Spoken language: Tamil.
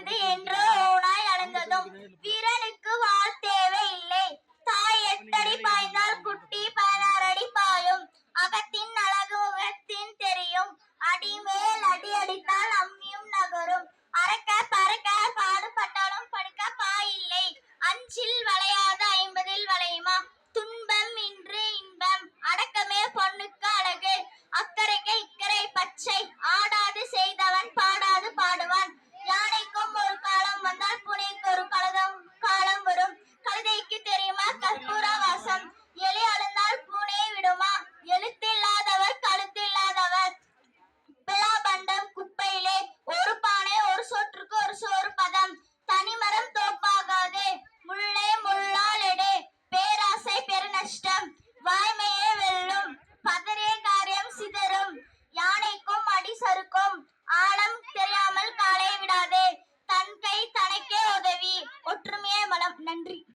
வந்து என்றோ ஓனாய் அலைந்ததும் விரல் welcome